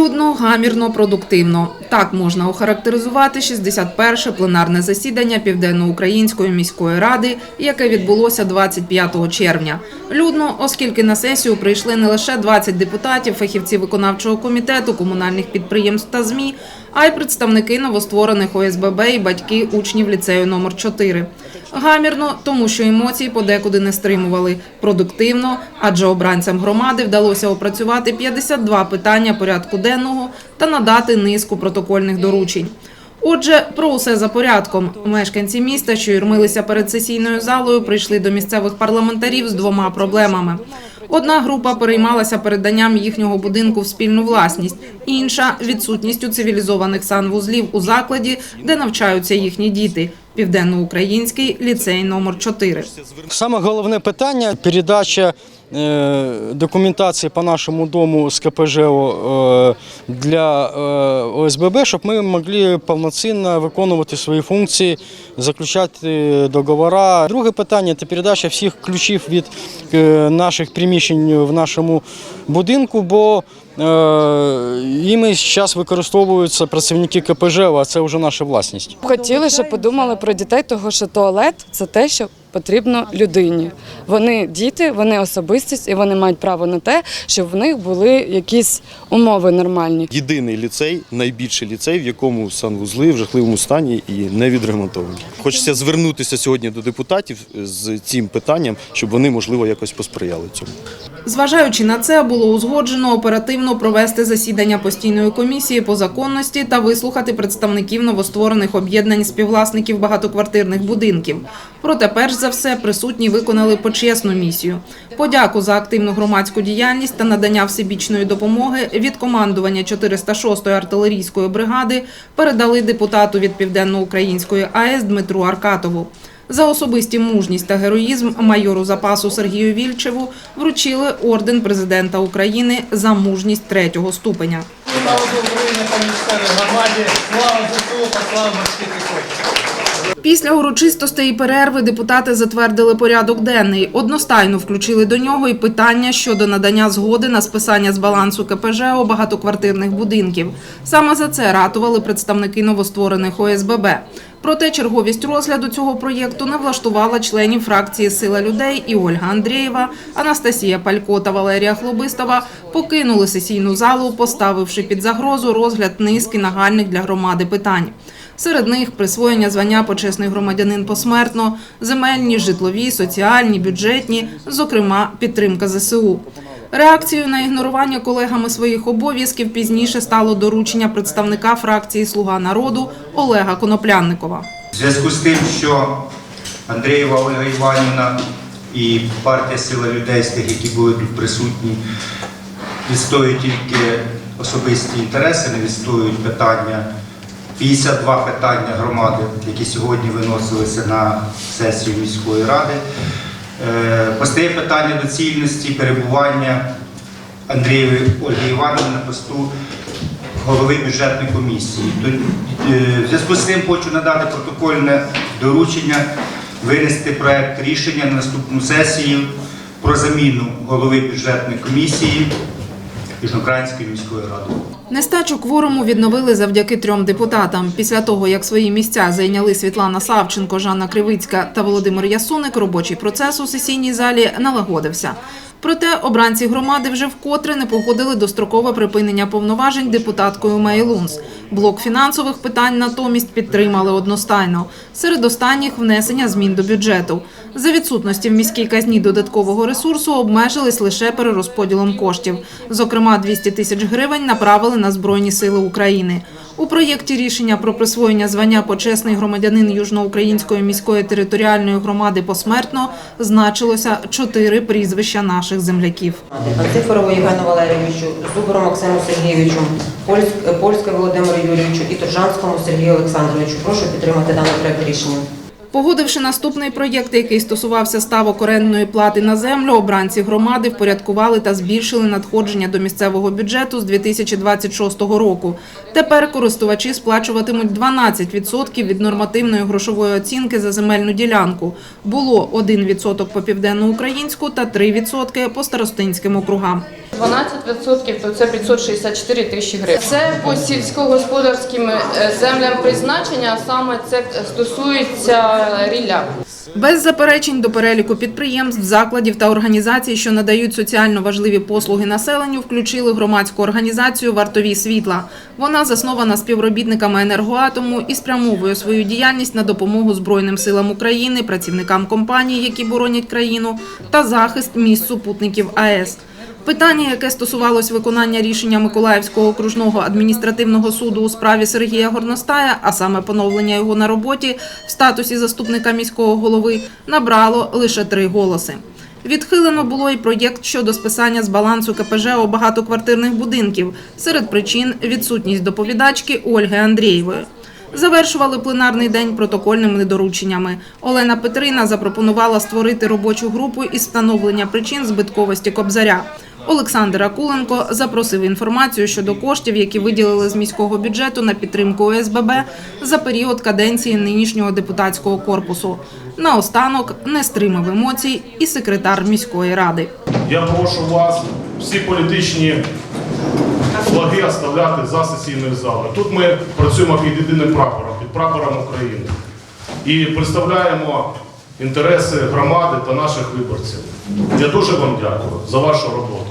Людно, гамірно, продуктивно. Так можна охарактеризувати 61-ше пленарне засідання Південноукраїнської міської ради, яке відбулося 25 червня. Людно, оскільки на сесію прийшли не лише 20 депутатів, фахівці виконавчого комітету, комунальних підприємств та ЗМІ, а й представники новостворених ОСББ і батьки учнів ліцею номер 4 Гамірно, тому що емоції подекуди не стримували. Продуктивно, адже обранцям громади вдалося опрацювати 52 питання порядку денного та надати низку протокольних доручень. Отже, про усе за порядком. Мешканці міста, що юрмилися перед сесійною залою, прийшли до місцевих парламентарів з двома проблемами. Одна група переймалася переданням їхнього будинку в спільну власність, інша відсутністю цивілізованих санвузлів у закладі, де навчаються їхні діти. Південноукраїнський ліцей номер 4 Саме головне питання передача е, документації по нашому дому з КПЖО е, для е, ОСББ, щоб ми могли повноцінно виконувати свої функції, заключати договори. Друге питання це передача всіх ключів від наших приміщень в нашому будинку, бо іми зараз використовуються працівники КПЖО, а це вже наша власність. Хотіли, щоб подумали про дітей, того що туалет це те, що потрібно людині. Вони діти, вони особистість, і вони мають право на те, щоб в них були якісь умови нормальні. Єдиний ліцей, найбільший ліцей, в якому санвузли в жахливому стані і не відремонтовані. Хочеться звернутися сьогодні до депутатів з цим питанням, щоб вони, можливо, якось посприяли цьому. Зважаючи на це, було узгоджено оперативно провести засідання постійної комісії по законності та вислухати представників новостворених об'єднань співвласників багатоквартирних будинків. Проте, перш за все, присутні виконали почесну місію. Подяку за активну громадську діяльність та надання всебічної допомоги від командування 406-ї артилерійської бригади передали депутату від Південноукраїнської АЕС Дмитру Аркатову. За особисті мужність та героїзм майору запасу Сергію Вільчеву вручили орден президента України за мужність третього ступеня. Слава Україні та місцевій громаді, слава ЗСУ та слава морській. Після урочистостей і перерви депутати затвердили порядок денний. Одностайно включили до нього і питання щодо надання згоди на списання з балансу КПЖО багатоквартирних будинків. Саме за це ратували представники новостворених ОСББ. Проте черговість розгляду цього проєкту не влаштувала членів фракції Сила людей і Ольга Андрієва, Анастасія Палько та Валерія Хлобистова покинули сесійну залу, поставивши під загрозу розгляд низки нагальних для громади питань. Серед них присвоєння звання почесний громадянин посмертно, земельні, житлові, соціальні, бюджетні, зокрема підтримка ЗСУ. Реакцією на ігнорування колегами своїх обов'язків пізніше стало доручення представника фракції Слуга народу Олега Коноплянникова. В зв'язку з тим, що Андрієва Ольга Іванівна і партія Сила людей з тих, які були тут присутні, відстоюють тільки особисті інтереси, не відстоюють питання. 52 питання громади, які сьогодні виносилися на сесію міської ради. Е, Постає питання доцільності перебування Андрієвої Ольги Івановни на посту голови бюджетної комісії. Е, В зв'язку з цим хочу надати протокольне доручення винести проект рішення на наступну сесію про заміну голови бюджетної комісії Южноукраїнської міської ради. Нестачу кворуму відновили завдяки трьом депутатам. Після того, як свої місця зайняли Світлана Савченко, Жанна Кривицька та Володимир Ясуник, робочий процес у сесійній залі налагодився. Проте обранці громади вже вкотре не погодили дострокове припинення повноважень депутаткою Мейлунс. Блок фінансових питань натомість підтримали одностайно. Серед останніх внесення змін до бюджету. За відсутності в міській казні додаткового ресурсу обмежились лише перерозподілом коштів. Зокрема, 200 тисяч гривень направили на Збройні сили України. У проєкті рішення про присвоєння звання почесний громадянин Южноукраїнської міської територіальної громади посмертно значилося чотири прізвища наших земляків. Анцифорову Євгену Валерійовичу, Зубору Максиму Сергійовичу, Польськ- Польське Володимиру Юрійовичу і Туржанському Сергію Олександровичу. Прошу підтримати даний проект рішення. Погодивши наступний проєкт, який стосувався ставок орендної плати на землю, обранці громади впорядкували та збільшили надходження до місцевого бюджету з 2026 року. Тепер користувачі сплачуватимуть 12% від нормативної грошової оцінки за земельну ділянку. Було 1% по південноукраїнську та 3% по старостинським округам. 12% то це 564 тисячі гривень. Це по сільськогосподарським е, землям призначення, а саме це стосується рілля. Без заперечень до переліку підприємств, закладів та організацій, що надають соціально важливі послуги населенню, включили громадську організацію Вартові світла. Вона заснована співробітниками енергоатому і спрямовує свою діяльність на допомогу Збройним силам України, працівникам компаній, які боронять країну, та захист місць супутників АЕС. Питання, яке стосувалось виконання рішення Миколаївського окружного адміністративного суду у справі Сергія Горностая, а саме поновлення його на роботі в статусі заступника міського голови, набрало лише три голоси. Відхилено було і проєкт щодо списання з балансу КПЖ у багатоквартирних будинків. Серед причин відсутність доповідачки Ольги Андрієвої. Завершували пленарний день протокольними дорученнями. Олена Петрина запропонувала створити робочу групу із встановлення причин збитковості Кобзаря. Олександр Акуленко запросив інформацію щодо коштів, які виділили з міського бюджету на підтримку ОСББ за період каденції нинішнього депутатського корпусу. Наостанок не стримав емоцій і секретар міської ради. Я прошу вас всі політичні флаги оставляти за сесійною залою. Тут ми працюємо під єдиним прапором, під прапором України. І представляємо інтереси громади та наших виборців. Я дуже вам дякую за вашу роботу.